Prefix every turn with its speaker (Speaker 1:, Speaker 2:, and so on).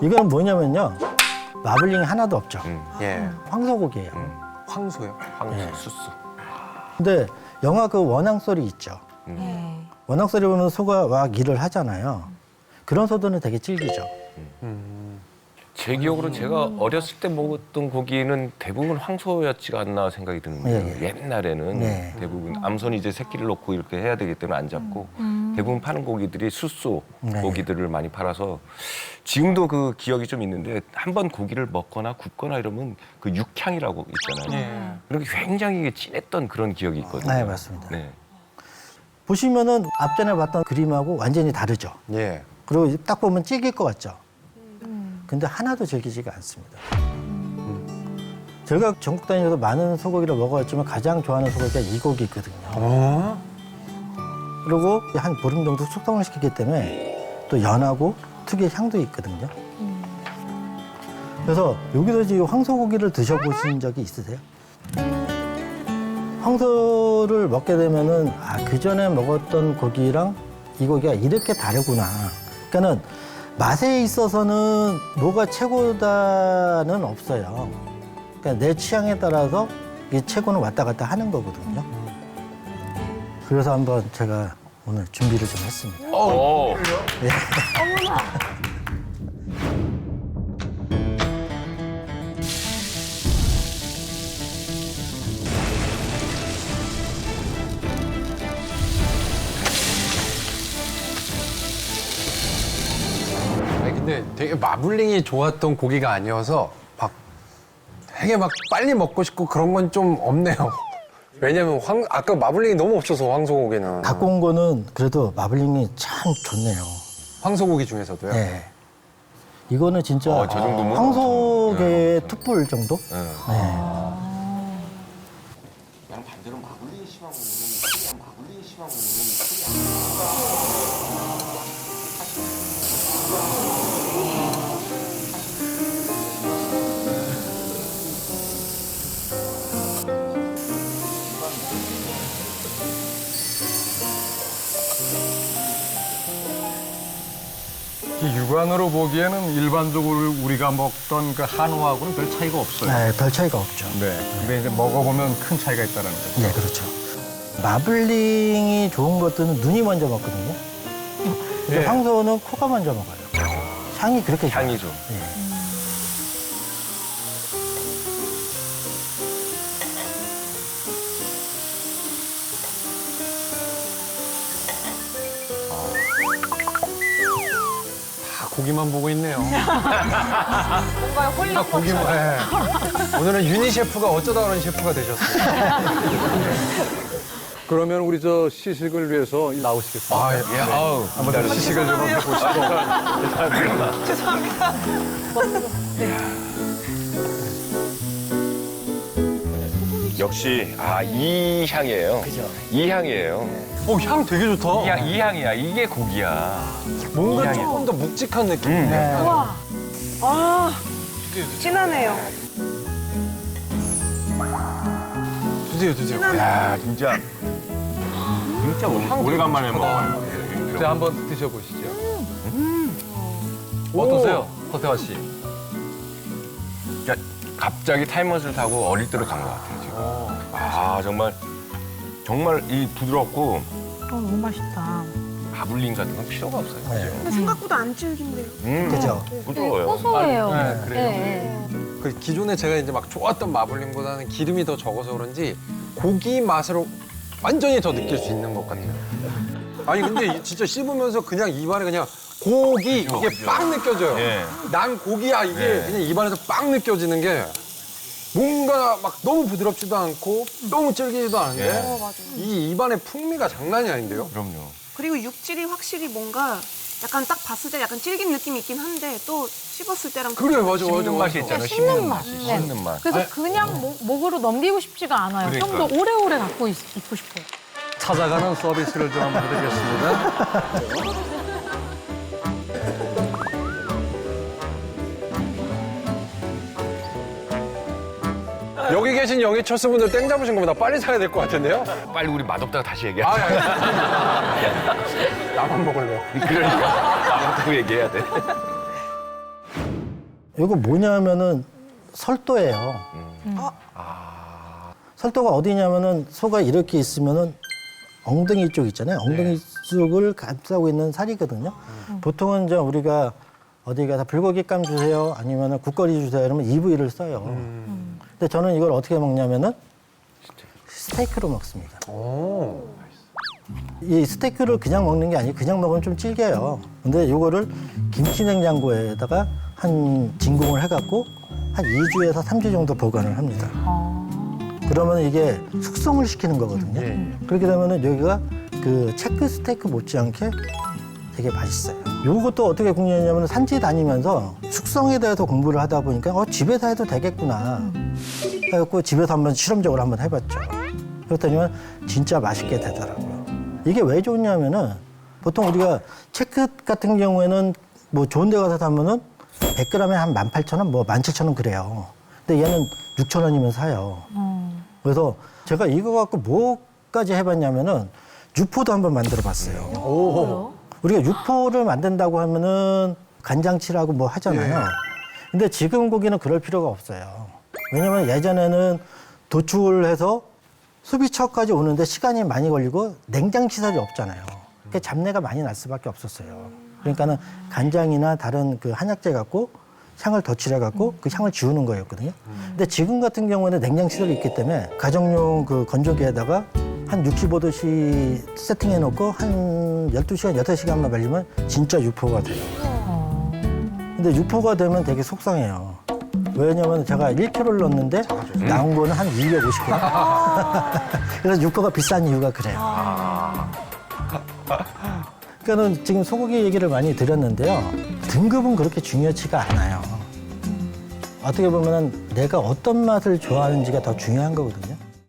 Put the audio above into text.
Speaker 1: 이건 뭐냐면요. 마블링이 하나도 없죠.
Speaker 2: 예.
Speaker 1: 황소고기예요.
Speaker 2: 황소요? 황소,
Speaker 1: 예.
Speaker 2: 수수.
Speaker 1: 근데 영화 그 원앙 소리 있죠.
Speaker 3: 네.
Speaker 1: 원앙 소리 보면 소가 막 일을 하잖아요. 그런 소도는 되게 질기죠.
Speaker 4: 제 기억으로 제가 어렸을 때 먹었던 고기는 대부분 황소였지가 않나 생각이 드는데
Speaker 1: 예, 예.
Speaker 4: 옛날에는
Speaker 1: 네.
Speaker 4: 대부분 암선이 이제 새끼를 놓고 이렇게 해야 되기 때문에 안 잡고 대부분 파는 고기들이 숫소
Speaker 1: 네.
Speaker 4: 고기들을 많이 팔아서 지금도 그 기억이 좀 있는데 한 번 고기를 먹거나 굽거나 이러면 그 육향이라고 있잖아요.
Speaker 2: 예.
Speaker 4: 그렇게 굉장히 진했던 그런 기억이 있거든요.
Speaker 1: 네, 맞습니다.
Speaker 4: 네.
Speaker 1: 보시면은 앞전에 봤던 그림하고 완전히 다르죠.
Speaker 2: 예.
Speaker 1: 그리고 딱 보면 질길 것 같죠. 근데 하나도 질기지가 않습니다. 제가 전국 다니면서 많은 소고기를 먹어왔지만 가장 좋아하는 소고기가 이 고기거든요.
Speaker 2: 어?
Speaker 1: 그리고 한 보름 정도 숙성을 시키기 때문에 또 연하고 특유의 향도 있거든요. 그래서 여기서 지금 황소고기를 드셔보신 적이 있으세요? 황소를 먹게 되면은 아, 그 전에 먹었던 고기랑 이 고기가 이렇게 다르구나. 그러니까는 맛에 있어서는 뭐가 최고다는 없어요. 그러니까 내 취향에 따라서 이 최고는 왔다 갔다 하는 거거든요. 그래서 한번 제가 오늘 준비를 좀 했습니다.
Speaker 4: 어.
Speaker 2: 아니 근데 되게 마블링이 좋았던 고기가 아니어서 막 되게 막 빨리 먹고 싶고 그런 건 좀 없네요. 왜냐면 황 아까 마블링이 너무 없어서 황소고기는
Speaker 1: 갖고 온 거는 그래도 마블링이 참 좋네요.
Speaker 2: 황소고기 중에서도요.
Speaker 1: 네. 이거는 진짜
Speaker 4: 어, 저 정도면?
Speaker 1: 황소계의 툭불 정도?
Speaker 4: 네.
Speaker 1: 네.
Speaker 5: 이 육안으로 보기에는 일반적으로 우리가 먹던 그 한우하고는 별 차이가 없어요.
Speaker 1: 네, 별 차이가 없죠.
Speaker 5: 네. 근데 이제 먹어보면 큰 차이가 있다는 거죠.
Speaker 1: 네, 그렇죠. 마블링이 좋은 것들은 눈이 먼저 먹거든요. 근데
Speaker 5: 예.
Speaker 1: 황소는 코가 먼저 먹어요. 향이 그렇게 좋아요.
Speaker 4: 향이죠.
Speaker 1: 네.
Speaker 2: 고기만 보고 있네요.
Speaker 3: 뭔가에 홀린
Speaker 2: 다 고기만. 예. 오늘은 유니 셰프가 어쩌다 그런 셰프가 되셨어요.
Speaker 6: 그러면 우리 저 시식을 위해서 나오시겠습니다.
Speaker 2: 아, 예. 아우.
Speaker 5: 한번 시식을 좀 해보시고.
Speaker 4: 역시 아 이 향이에요. 이 향이에요.
Speaker 2: 어, 향 되게 좋다.
Speaker 4: 이, 향, 이 향이야. 이게 고기야.
Speaker 2: 뭔가
Speaker 4: 이 향이야.
Speaker 2: 조금 더 묵직한 느낌.
Speaker 4: 음.
Speaker 1: 네.
Speaker 3: 우와. 아, 진하네요.
Speaker 2: 드세요, 드세요.
Speaker 4: 야 진짜 진짜 오래간만에 먹어요.
Speaker 2: 자, 한번 드셔보시죠. 어떠세요, 허태화 씨?
Speaker 4: 그러니까 갑자기 타임머신을 타고 어릴 때로 간 것 같아요. 아 정말 정말 이 부드럽고
Speaker 3: 어, 너무 맛있다.
Speaker 4: 바블링 같은 건 필요가 없어요.
Speaker 1: 네.
Speaker 3: 근데 생각보다 안 질긴데요.
Speaker 4: 음,
Speaker 1: 그죠?
Speaker 4: 부드러워요.
Speaker 7: 고소해요.
Speaker 2: 네, 그래요.
Speaker 7: 네.
Speaker 2: 그 기존에 제가 이제 막 좋았던 마블링보다는 기름이 더 적어서 그런지 고기 맛으로 완전히 더 느낄 수 있는 것 같아요. 아니 근데 이- 진짜 씹으면서 그냥 입안에 그냥 고기
Speaker 4: 그죠,
Speaker 2: 이게
Speaker 4: 그죠.
Speaker 2: 빵 느껴져요.
Speaker 4: 예.
Speaker 2: 난 고기야 이게
Speaker 4: 네.
Speaker 2: 그냥 입안에서 빵 느껴지는 게 뭔가 막 너무 부드럽지도 않고 너무 질기지도 않은데
Speaker 4: 예.
Speaker 3: 어.
Speaker 2: 이 입안의 풍미가 장난이 아닌데요.
Speaker 4: 그럼요.
Speaker 3: 그리고 육질이 확실히 뭔가 약간 딱 봤을 때 약간 질긴 느낌이 있긴 한데 또 씹었을 때랑
Speaker 2: 그래 맞아 맞아
Speaker 4: 씹는 맛이
Speaker 2: 맞아.
Speaker 4: 있잖아요.
Speaker 7: 씹는
Speaker 4: 씹는
Speaker 7: 맛.
Speaker 4: 맛이.
Speaker 7: 네.
Speaker 4: 씹는 맛.
Speaker 7: 그래서 그냥 목, 목으로 넘기고 싶지가 않아요. 좀
Speaker 4: 그러니까.
Speaker 7: 더 오래오래 갖고 있, 있고 싶어요.
Speaker 5: 찾아가는 서비스를 좀 한번 해드리겠습니다.
Speaker 2: 여기 계신 영희 철수분들 땡 잡으신 것보다 빨리 사야 될 것 같은데요?
Speaker 4: 빨리 우리 맛없다가 다시
Speaker 2: 아,
Speaker 4: 얘기하자.
Speaker 2: 아, 나만 먹을래요.
Speaker 4: 그러니까 맛없다고 얘기해야 돼.
Speaker 1: 이거 뭐냐면은 설도예요. 설도가 어디냐면은 소가 이렇게 있으면은 엉덩이 쪽 있잖아요. 엉덩이 쪽을 감싸고 있는 살이거든요. 보통은 이제 우리가 어디 가서 불고기 감 주세요, 아니면은 국거리 주세요, 이러면 이 부위를 써요. 근데 저는 이걸 어떻게 먹냐면은 스테이크로 먹습니다. 이 스테이크를 그냥 먹는 게 아니고 그냥 먹으면 좀 질겨요. 근데 이거를 김치 냉장고에다가 한 진공을 해갖고 한 2주에서 3주 정도 보관을 합니다. 그러면 이게 숙성을 시키는 거거든요. 그렇게 되면은 여기가 그 체크 스테이크 못지않게 되게 맛있어요. 요것도 어떻게 공유했냐면 산지 다니면서 숙성에 대해서 공부를 하다 보니까 어 집에서 해도 되겠구나. 해갖고 집에서 한번 실험적으로 한번 해봤죠. 그랬더니 진짜 맛있게 되더라고요. 이게 왜 좋냐면은 보통 우리가 체크 같은 경우에는 뭐 좋은 데 가서 사면은 100g에 한 18,000원, 뭐 17,000원 그래요. 근데 얘는 6,000원이면 사요. 그래서 제가 이거 갖고 뭐까지 해봤냐면은 유포도 한번 만들어 봤어요. 우리가 유포를 만든다고 하면은 간장칠하고 뭐 하잖아요. 근데 지금 고기는 그럴 필요가 없어요. 왜냐면 예전에는 도출해서 소비처까지 오는데 시간이 많이 걸리고 냉장 시설이 없잖아요. 그러니까 잡내가 많이 날 수밖에 없었어요. 그러니까는 간장이나 다른 그 한약재 갖고 향을 덧칠해 갖고 그 향을 지우는 거였거든요. 근데 지금 같은 경우는 냉장 시설이 있기 때문에 가정용 그 건조기에다가 한 65도씨 세팅해 놓고 한 12시간, 6시간만 말리면 진짜 유포가 돼요. 근데 유포가 되면 되게 속상해요. 왜냐면 제가 1kg를 넣었는데 나온 거는 한 250g. 그래서 유포가 비싼 이유가 그래요. 그러니까는 지금 소고기 얘기를 많이 드렸는데요. 등급은 그렇게 중요치가 않아요. 어떻게 보면 내가 어떤 맛을 좋아하는지가 더 중요한 거거든요.